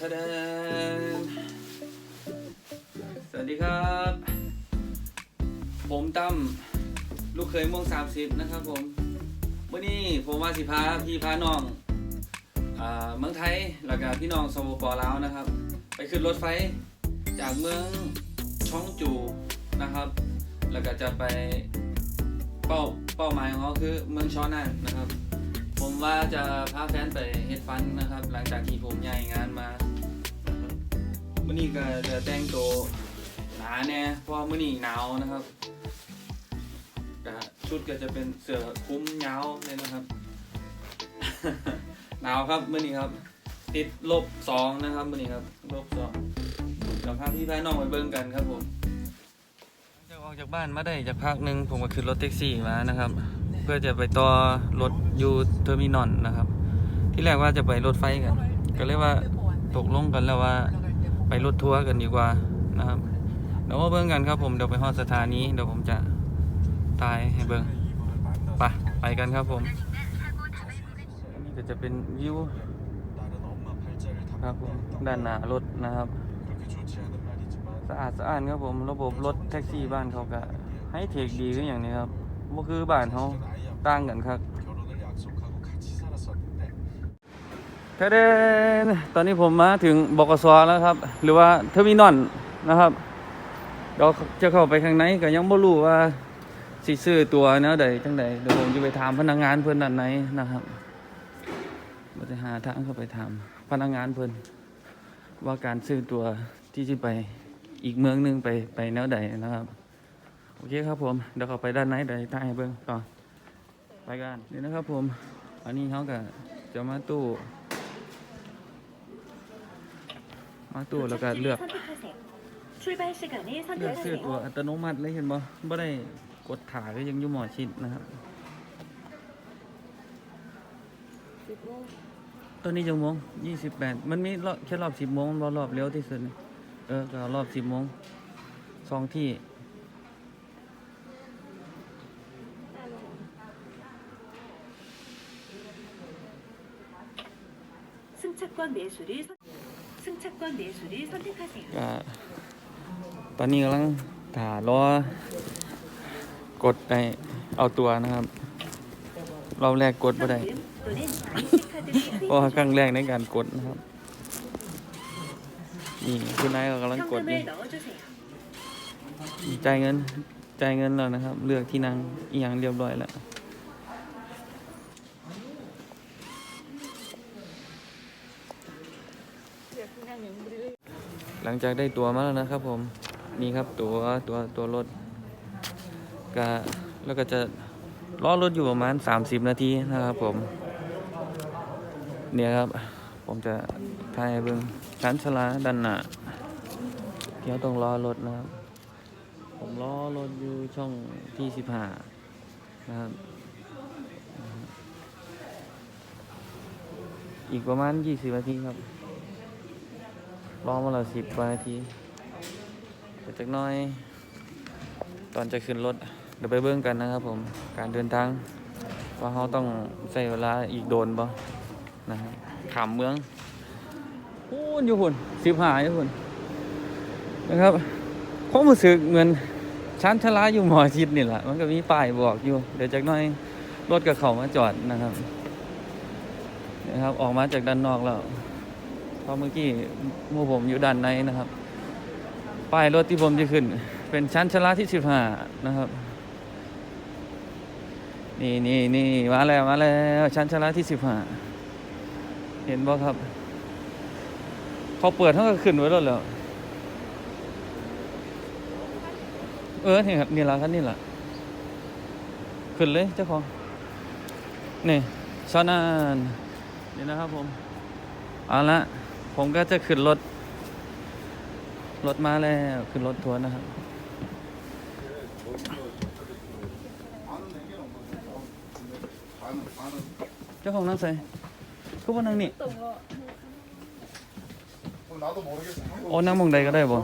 ทะเดนสวัสดีครับ ผมตั้มลูกเคยม่วงสามสิบนะครับผมวันนี้ผมว่าสิพาพี่พาน้องอ่าเมืองไทยแล้วก็พี่น้องสปปลาวนะครับ ไปขึ้นรถไฟจากเมืองช่องจูนะครับ แล้วก็จะไปเป้าเป้าหมายของเขาคือเมืองชอนันนะครับ ผมว่าจะพาแฟนไปเฮ็ดฟันนะครับ หลังจากที่ผมย้ายงานมา มื่อนี้ก็จะแต่งตัวหนาแน่เพราะมื่อนี้หนาวนะครับก็ชุดก็จะเป็นเสื้อคลุมยาวเลยนะครับ หนาวครับมื่อนี้ครับ ติดลบสองนะครับมื่อนี้ครับลบสองเดี๋ยวพาพี่พาน้องไปเบิ่งกันครับผมจะออกจากบ้านมาได้จากพักหนึ่งผมก็ขึ้นรถแท็กซี่มานะครับ เพื่อจะไปต่อรถยูเทอร์มินอลนะครับ ที่แรกว่าจะไปรถไฟกัน ก็เลยว่าตกลงกันแล้วว่า ไปรถทัวร์กันดีกว่านะครับเดี๋ยวมาเบิ่งกันครับผมเดี๋ยวไปฮอดสถานีเดี๋ยวผมจะตายให้เบิ่งไปไปกันครับผมนนี้ก็จะเป็นวิวครับผมด้านหน้ารถนะครับสะอาดสะอาดครับผมระบบรถแท็กซี่บ้านเขาก็ให้เทคดีขึ้นอย่างนี้ครับบ่คือบ้านเขาต่างกันครับเทเดนตอนนี้ผมมาถึงบกสแล้วครับ หรือว่าเทอร์มินอลนะครับเดี๋ยวจะเข้าไปข้างในก็ยังบ่รู้ว่าสิซื้อตัวแนวใดจังใดเดี๋ยวผมจะไปถามพนักงานเพิ่อนด้านในนะครับเราจะหาทางเข้าไปถามพนักงานเพิ่อนว่าการซื้อตัวที่จะไปอีกเมืองหนึงไปไปแนวใดนะครับ โอเคครับผมเดี๋ยวเข้าไปด้านในเดี๋ยวถ่ายให้เบิ่งต่อไปกันนี่นะครับผม อันนี้เขาก็จะมาตู้ มาตู้แล้วก็เลือก 선택하세요. 출발 시간을 เลือกซื้อตัว 선택하세요. อัตโนมัติเลยเห็นบ่บ่ได้กดถ่ายก็ยังอยู่หมอชิดนะครับ ตอนนี้จังโมงยี่สิบแปดมันมีรอบแค่รอบสิบโมงรอบรอบเร็วที่สุดนี่เออก็รอบสิบโมงสองที่ 승차권 매수를 ตอนนี้กำลังถ่ารอกดในเอาตัวนะครับ เราแรกกดบ่ได้เพราะครั้งแรกในการกดนะครับ นี่คุณนายกำลังกดนี่จ่ายเงินจ่ายเงินแล้วนะครับ เลือกที่นั่งอีหยงเรียบร้อยแล้ว ลังจากได้ตัวมาแล้วนะครับผมนี่ครับตัวตัวตัวรถก็แล้วก็จะล้อรถอยู่ประมาณ 30 นาทีนะครับผม เนี่ยครับ ผมจะถ่ายเบิ่งชั้นชลาด้านหน้าเดี๋ยวต้องรอรถนะครับ ผมล้อรถอยู่ช่องที่สิบห้านะครับ อีกประมาณยี่สิบนาทีครับ รอมาแล้วสิบกว่านาทีเดี๋ยวจักน้อย ตอนจะขึ้นรถ เดี๋ยวไปเบิ่งกันนะครับผม การเดินทาง ว่าเขาต้องใช้เวลาอีกโดนบ่นะครับขามเมืองพูนอยู่หุ่นสิบห้าอยู่หุ่นนะครับผมรู้สึกเหมือนชั้นชลาอยู่หมอชิดนี่แหละมันก็มีป้ายบอกอยู่ เดี๋ยวจากน้อยรถกับเขามาจอดนะครับนะครับ ออกมาจากด้านนอกแล้ว เพราะเมื่อกี้มู่ผมอยู่ด้านในนะครับ ป้ายรถที่ผมจะขึ้น เป็นชั้นชลาที่สิบห้านะครับ นี่นี่นี่มาแล้วมาแล้วชั้นชลาที่สิบห้าเห็นบ่ครับเขาเปิดเขาก็ขึ้นไว้แล้วแล้วเออนี่ครับนี่ละครับนี่ละขึ้นเลยเจ้าของนี่ชอนานนี่นะครับผม เอาละ ผมก็จะขึ้นรถ รถมาแล้วขึ้นรถทัวร์นะครับ เจ้าของนั่งใส่ก็บ่นั่งนี่ โอ้นั่งมองใดก็ได้บ่ม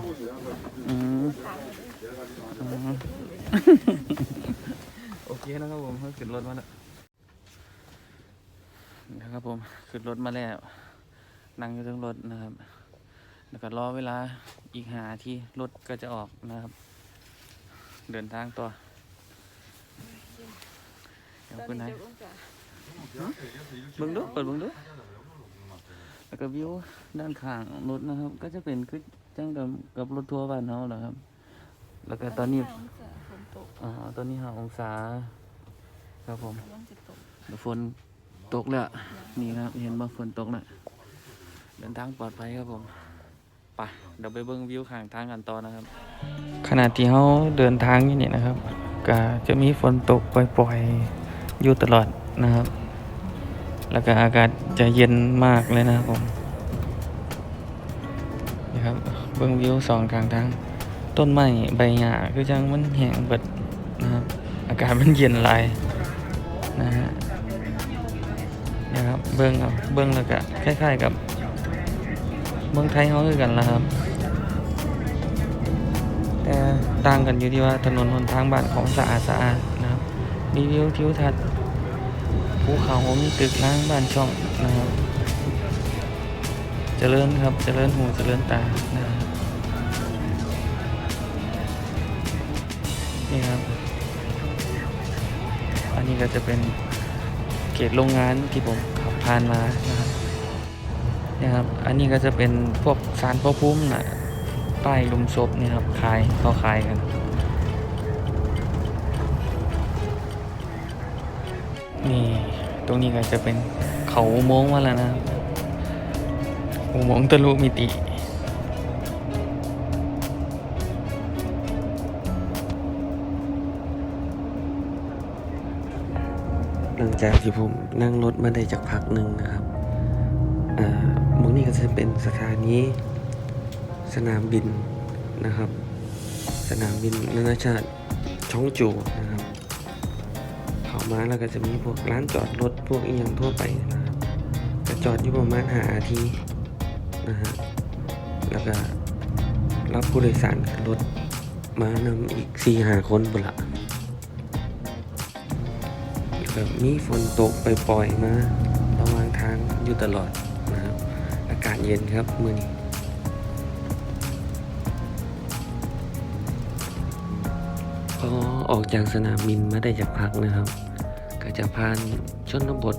โอเคนะครับผมขึ้นรถมาแล้วนะครับผมขึ้นรถมาแล้ว นั่งอยู่ทั้งรถนะครับ แล้วก็รอเวลาอีกหาที่รถก็จะออกนะครับ เดินทางต่อเดี๋ยวคุณนายเบิ่งดูเปิดเบิ่งดูแล้วก็วิวด้านข้างรถนะครับ ก็จะเป็นคือจังกับกับรถทัวร์บ้านเราแหละครับ แล้วก็ตอนนี้ฝนตกอ่าตอนนี้ห้าองศา ครับผมกำลังจะตกเดี๋ยวฝนตกแล้วนี่ครับ เห็นบ่ฝนตกแล้ว เดินทางปลอดภัยครับผมไปเดี๋ยวไปเบิ่งวิวข้างทางกันต่อนะครับ ขณะที่เขาเดินทางอยู่นี่นะครับ ก็จะมีฝนตกปล่อยๆอยู่ตลอดนะครับ แล้วก็อากาศจะเย็นมากเลยนะครับผมนี่ครับเบิ่งวิวสองข้างทาง ต้นไม้ใบหญ้าคือจังมันแห้งเบิดนะครับ อากาศมันเย็นลายนะฮะนะครับเบิ้งเอาเบิ้งแล้วก็คล้ายๆกับ เมืองไทยเขาคือกันละครับ แต่ต่างกันอยู่ที่ว่าถนนหนทางบ้านของสะอาดสะอาดนะครับมีวิวทิวทัศน์ภูเขามีตึกล้างบ้านช่องนะครับเจริญครับเจริญหูเจริญตานะครับนี่ครับ อันนี้ก็จะเป็นเขตโรงงานที่ผมขับผ่านมานะครับ นี่ครับ อันนี้ก็จะเป็นพวกสารพระพุ่มนะป้ายลุมศพนี่ครับขายเขาขายกันนี่ตรงนี้ก็จะเป็นเขาอุโมงค์มาแล้วนะอุโมงค์ทะลุมิติหลังจากที่ผมนั่งรถมาได้จากพักหนึ่งนะครับ ก็จะเป็นสถานีสนามบินนะครับ สนามบินนานาชาติช่องจูนะครับเข้ามาแล้วก็จะมีพวกร้านจอดรถพวกอีหยังทั่วไปนะครับจะจอดอยู่ประมาณหาอาทีนะฮะแล้วก็รับผู้โดยสารขึ้นรถมานำอีกสี่หาคนบุนละแบบมีฝนตกไปปล่อยๆมาระหว่างทางอยู่ตลอด ศเย็นครับมือนี้พอออกจากสนามบินมาได้จากพักนะครับ ก็จะผ่านชนบท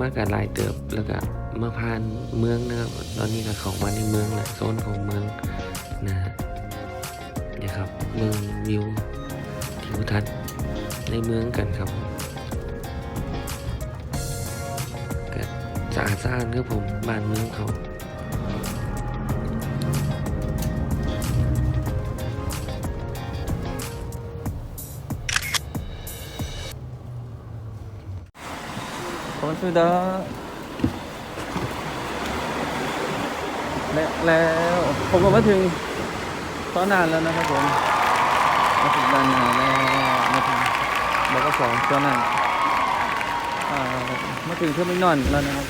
มากกว่าหลายเติบแล้วก็มาผ่านเมืองนะครับตอนนี้ก็ข้ามาในเมืองแหละโซนของเมืองนะฮะนี่ยครับเมืองวิวทิวทัศน์ในเมืองกันครับ สะอาดสะอาดครับผมบ้านเมืองเขาขอบคุดาและแล้วผมก็มาถึงตอนนานแล้วนะครับผมมาถึงด้านหน้าแล้วมาถึงแล้วก็สองตอนนั้น มาถึงเทอร์มินอลแล้วนะครับ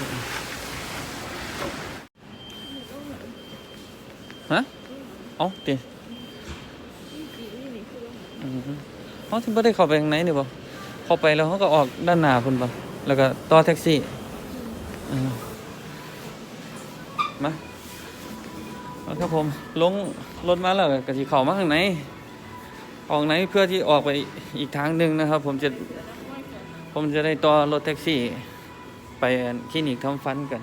ฮะเอาเดี๋ยวอืมเขาถึงไม่ได้เข้าไปข้างในเนี่ยบ่เข้าไปแล้วเขาก็ออกด้านหน้าคุณบ่แล้วก็ต่อแท็กซี่มาเอาครับผมลงรถมาแล้วก็สิเข้ามาข้างในออกไหนเพื่อที่ออกไปอีกทางหนึ่งนะครับ ผมจะผมจะได้ต่อรถแท็กซี่ ไปคลินิกทำฟันกัน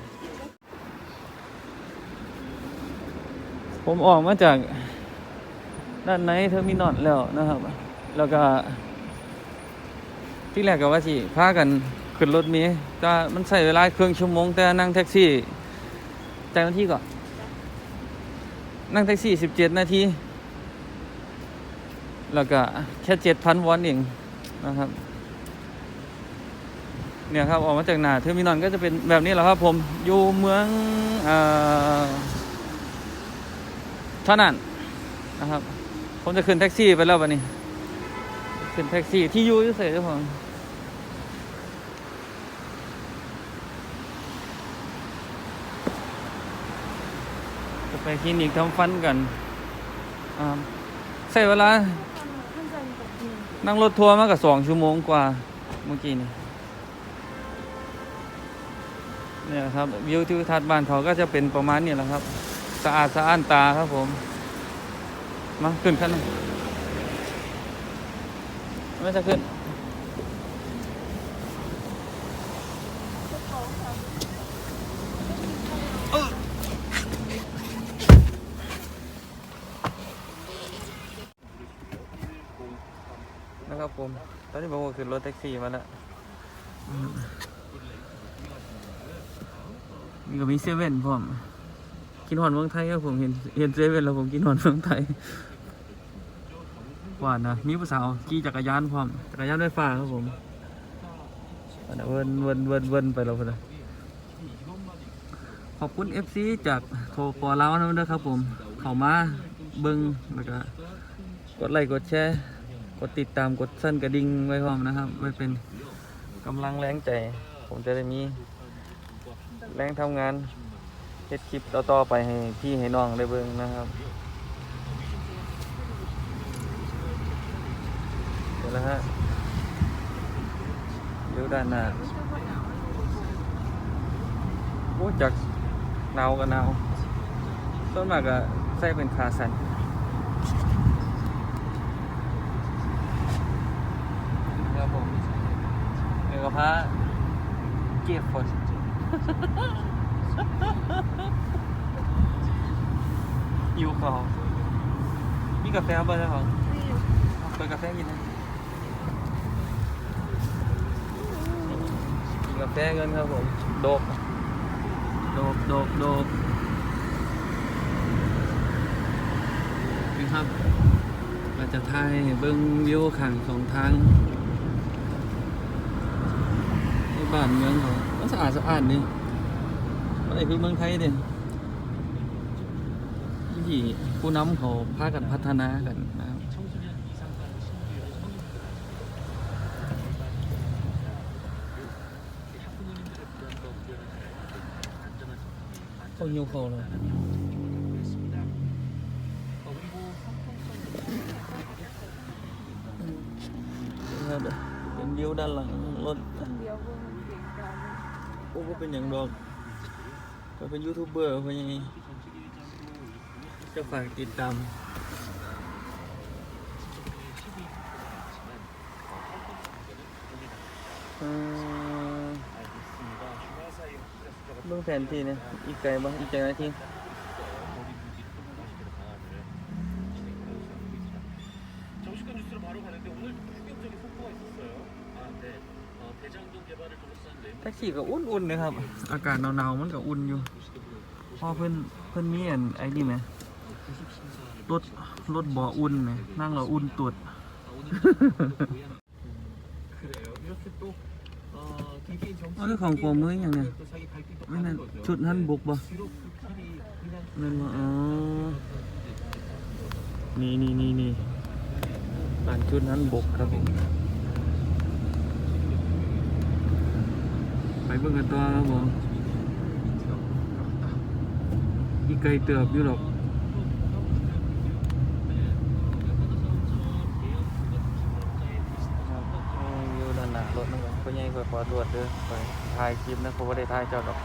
ผมออกมาจากด้านในเทอร์มินอลแล้วนะครับ แล้วก็ที่แรกก็ว่าสิพากันขึ้นรถเมล์แต่มันใช้เวลาเครื่องชั่วโมง แต่นั่งแท็กซี่จ่ายนาทีก่อนนั่งแท็กซี่สิบเจ็ดนาที แล้วก็แค่เจ็ดพันวอนเองนะครับ เนี่ยครับออกมาจากหนาเทอร์มินอลก็จะเป็นแบบนี้แหละครับผมอยู่เมืองเออท่านั่นนะครับ ผมจะขึ้นแท็กซี่ไปแล้ววันนี้ ขึ้นแท็กซี่ที่ยูเฉยๆครับผมจะไปคลินิกทำฟันกันอ่าใช้เวลา นั่งรถทัวร์มากับสองชั่วโมงกว่าเมื่อกี้นี่ เนี่ยครับวิวทิวทัศน์บ้านเขาก็จะเป็นประมาณนี้แหละครับ สะอาดสะอ้านตาครับผม มาขึ้นขั้นไม่จะขึ้นนะครับผม ตอนนี้ผมก็ขึ้นรถแท็กซี่มาแล้ว นี่ก็มีเซเว่นพร้อมกินหอนเมืองไทยครับผมเห็นเห็นเซเว่นแล้วผมกินหอนเมืองไทยหวานนะมีผู้สาวขี่จักรยานพร้อมจักรยานไฟฟ้าครับผมอันนั้นเวินเวินเวินเวินไปแล้วพุ่นนะขอบคุณ FC จากโทรปอล้านะครับผม เข้ามาเบิ้งแล้วก็กดไลค์กดแชร์กดติดตามกดสั่นกระดิ่งไว้พร้อมนะครับ ไว้เป็นกำลังแรงใจ ผมจะได้มี แรงทำงานเฮ็ดคลิปต่อๆไปให้พี่ให้น้องได้เบิ่งนะครับเดี๋ยวแล้วฮะเดี๋ยวด้านหน้าโอ้จากหนาวกับหนาวต้นมากก็ใส่เป็นขาสั้นครับผมเดี๋ยวก็พาเก็บฝน หิวข้าวมีกาแฟบ้างไหมครับเปิดกาแฟกินนะกินกาแฟเงินครับผมโดกโดกโดกโดกนี่ครับเราจะถ่ายให้เบิ้งวิวข้างสองทางในบ้านเมืองเขามัน สะอาดสะอาดนี่อะไรคือเมืองไทยเด่นที่ผู้นำเขาพากันพัฒนากันนะครับเขาเขาเลยเป็นวิวด้านหลัง รถโอ้ก็เป็นอย่างดอกก็เป็นยูทูบเบอร์เป็นยังไงจะฝากติดตามเบื้องแผนที่เนี่ยอีกไกลบ้างอีกไกลนาที ขี่ก็อุ่นๆนะครับ อากาศหนาวๆมันก็อุ่นอยู่พ่อเพื่อนเพื่อนมีอันไอ้นี่ไหมรถรถบ่ออุ่นไหมนั่งเราอุ่นตุดอันนี้ของกลมมืออย่างไงไม่นั่นชุดนั้นบุกบ่นั่นว่าอ๋อนี่นี่นี่นี่อันชุดนั้นบุกครับผม ไปเบิ่งกันต่อครับผมอีไกลเติบอยู่หรอกอยู่ด้านหน้ารถนั่นก็พ่อใหญ่ก็ขอตรวจเด้อไปถ่ายคลิปนะเขาบ่ได้ถ่ายเจ้หรอก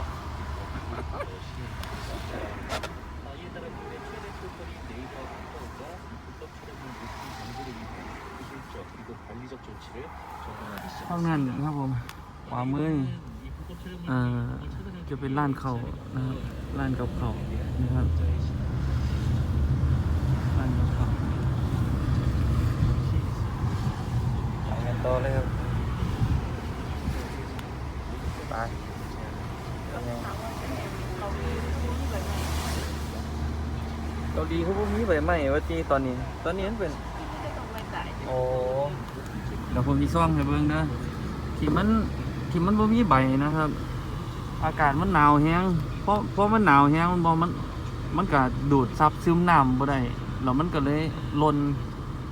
ห้องนั้นครับผมขวามือ อ่อจะเป็นร้านเขาวนะครับร้านกับเขาวนะครับร้านกับเขาวไปกันต่อเลยครับไปเป็นไงเกาหลีเขาพวกนี้ใบใหม่ว่าจีตอนนี้ ตอนนี้มันเป็นโอ้เดี๋ยวผมมีซ่องให้เบิ่งเด้อที่มัน ที่มันบ่มีใบนะครับ อากาศมันหนาวแฮงเพราะเพราะมันหนาวแฮงมันบ่มันมันก็ดูดซับซึมน้ำบ่ได้แล้วมันก็เลยลน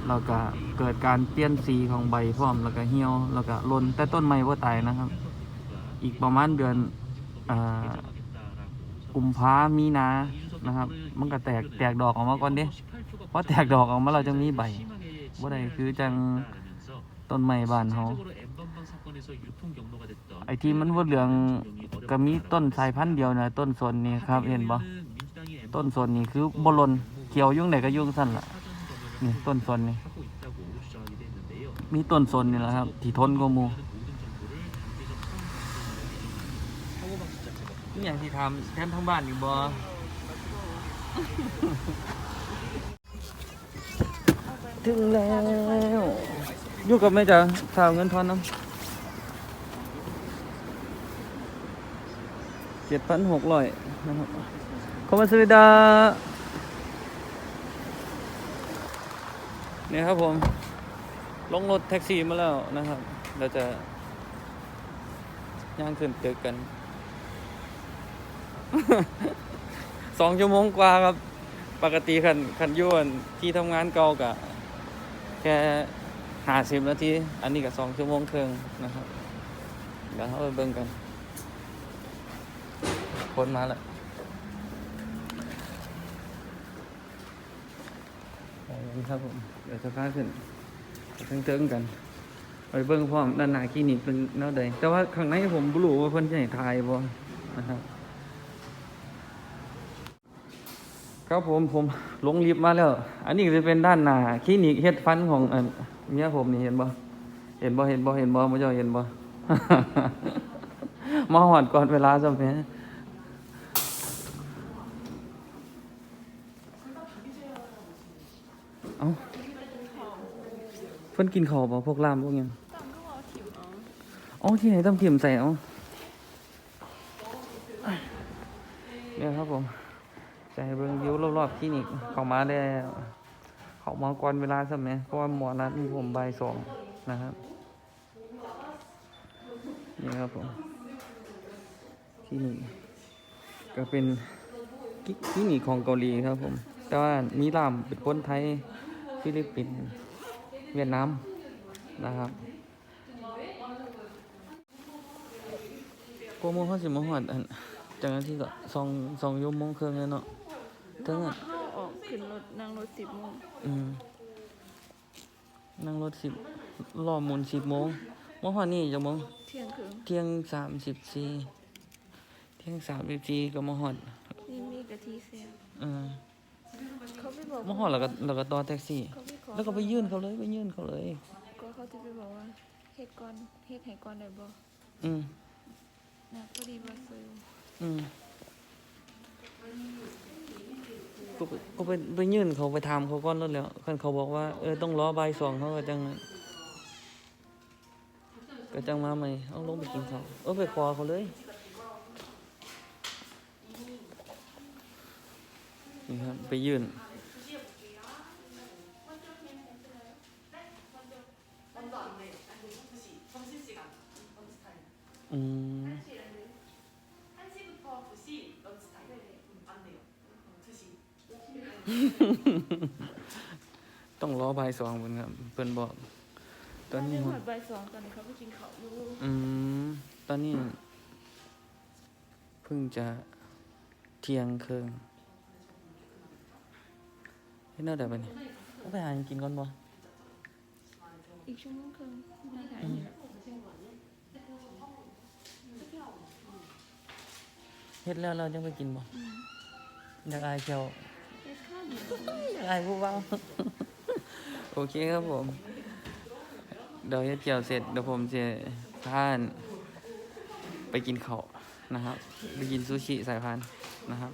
แล้วก็เกิดการเปลี่ยนสีของใบพร้อมแล้วก็เหี่ยวแล้วก็ลนแต่ต้นไม้บ่ตายนะครับ อีกประมาณเดือนอ่อกุมภามีนานะครับ มันก็แตกแตกดอกออกมาก่อนเด้พอแตกดอกออกมาเราจะมีใบบ่ได้คือจังต้นไม้บ้านเฮา ไอที่มันว่าเหลืองก็มีต้นสายพันธุ์เดียวนะต้นส่วนนี่ครับ เห็นบ่ต้นส่วนนี่คือบลนเกี่ยวยุ่งไหนก็ยุ่งสั้นละนี่ต้นส่วนนี่มีต้นส่วนนี่แหละครับ ที่ทนกวมูนี่อย่างที่ทำแทนทั้งบ้านอยู่บ่ถึงแล้วอยู่กับแม่จ๋าสาวเงินทอนน้ำ เจ็ดพันหกร้อยนะครับขอบคุณสวัสดีเนี่ยครับผม ลงรถแท็กซี่มาแล้วนะครับ เราจะย่างขึ้นตึกกัน สองชั่วโมงกว่าครับ ปกติขันขันยวนที่ทำงานเก่ากะแค่ห้าสิบนาที อันนี้ก็สองชั่วโมงครึ่งนะครับ เดี๋ยวเราไปเบิ่งกัน คนมาแล้วไปครับผม เดี๋ยวจะพาขึ้นเทิงๆกันไปเบิ่งพร้อมด้านหน้าคลินิกเป็นแนวใดแต่ว่าข้างในผมบรู้ว่าเพิ่นจะให้ถ่ายบ่นะครับ ครับผมผมลงลิฟต์มาแล้ว อันนี้จะเป็นด้านหน้าคลินิกเฮ็ดฟันของอันเมียผมนี่เห็นบ่เห็นบ่เห็นบ่เห็นบ่บ่เจ้าเห็นบ่มาหอดก่อนเวลาซั่นแหมเอ้าเพิ่นกินข้าวบ่พวกลามพวกหยังอ๋อที่ไหนต้องเข็มใส่เอ้าเนี่ยครับผมใจะให้เบิ่งวิวรอบๆคลินิกเข้ามาได้วเข้ามาก่อนเวลาใช่ไหมเพราะว่าหมอนัดมีผมบ่ายสองนะครับนี่ครับผมคลินิกก็เป็นคลิคลินิกของเกาหลีครับผม แต่ว่ามีลามเป็นคนไทยฟิลิปปินส์ เวียดนามนะครับโกโมงเขาสิมาหอดอันจากนั้นที่ก็สองสองชั่วโมงครึ่งแล้วเนาะถึงอะเข้าออกขึ้นรถนั่งรถสิบโมงอืมนั่งรถสิบรอหมุนสิบโมงเมื่อวานนี้จะโมงเที่ยงคืนเที่ยงสามสิบสี่เที่ยงสามสิบสี่ก็มาหอดนี่มีกะทิเสียเออเขาไปบอกมาหอดแล้วก็แล้วก็ต่อแท็กซี่เขาไปขอ แล้วก็ไปยื่นเขาเลยไปยื่นเขาเลยก็เขาจะไปบอกว่าเฮ็ดก่อนเฮ็ดให้ก่อนได้บ่อืมนะพอดีบ่ซื้ออืมก็ไปก็ไปไปยื่นเขาไปถามเขาก่อนแล้วแหล้วคันเขาบอกว่าเออต้องรอบ่ายสองเขาก็จังก็จังมาใหม่เอาลงไปกินข้าวเออไปขอเขาเลยนี่ครับไปยื่น อืมต้องรอบ่ายสองเพิ่นครับเพิ่นบอก ตอนนี้หหออดดบ่ายสองตอนนี้เขาไปกินข้าวอยู่อืม ตอนนี้ เพิ่งจะเที่ยงครึ่งเฮ็ดแนวใดบัดนี้เอาไปหาหยังกินก่อนบ่อีกชั่วโมงครึ่งได้ไหนเฮ็ดแล้วเราจังไปกินบ่อยากอายเจ้าเฮ็ดข้าวเหนียวอยากอายผู้เว้าโอเคครับผม เดี๋ยวเฮ็ดเกี่ยวเสร็จเดี๋ยวผมจะพาไปกินข้าวนะครับ ไปกินซูชิสายพานนะครับ